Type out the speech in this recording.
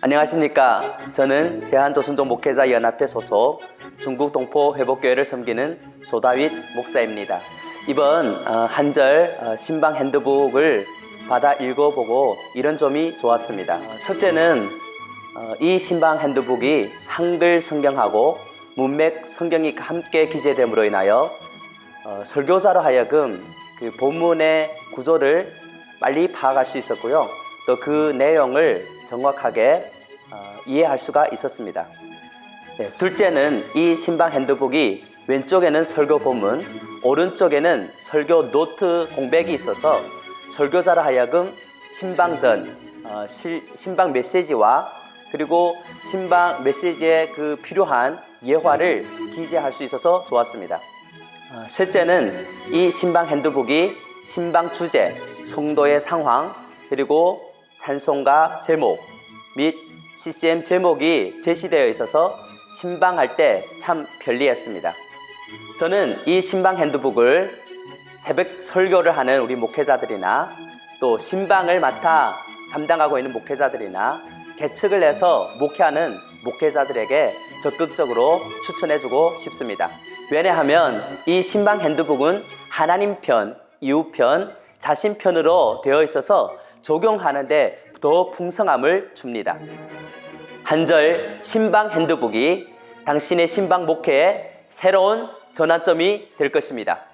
안녕하십니까. 저는 제한조선족 목회자 연합회 소속 중국 동포 회복교회를 섬기는 조다윗 목사입니다. 이번 어, 한절 어, 신방 핸드북을 받아 읽어보고 이런 점이 좋았습니다. 어, 첫째는 어, 이 신방 핸드북이 한글 성경하고 문맥 성경이 함께 기재됨으로 인하여 어, 설교자로 하여금 그 본문의 구조를 빨리 파악할 수 있었고요. 또 그 내용을 정확하게 어, 이해할 수가 있었습니다. 네, 둘째는 이 신방 핸드북이 왼쪽에는 설교 본문, 오른쪽에는 설교 노트 공백이 있어서 설교자로 하여금 신방전, 어, 실- 신방 메시지와 그리고 신방 메시지에 그 필요한 예화를 기재할 수 있어서 좋았습니다. 어, 셋째는 이 신방 핸드북이 신방 주제, 성도의 상황, 그리고 찬송가 제목 및 CCM 제목이 제시되어 있어서 신방할 때 참 편리했습니다. 저는 이 신방 핸드북을 새벽 설교를 하는 우리 목회자들이나 또 신방을 맡아 담당하고 있는 목회자들이나 개측을 해서 목회하는 목회자들에게 적극적으로 추천해주고 싶습니다. 왜냐하면 이 신방 핸드북은 하나님 편, 이웃 편, 자신 편으로 되어 있어서 적용하는데 더 풍성함을 줍니다. 한절 신방 핸드북이 당신의 신방 목회에 새로운 전환점이 될 것입니다.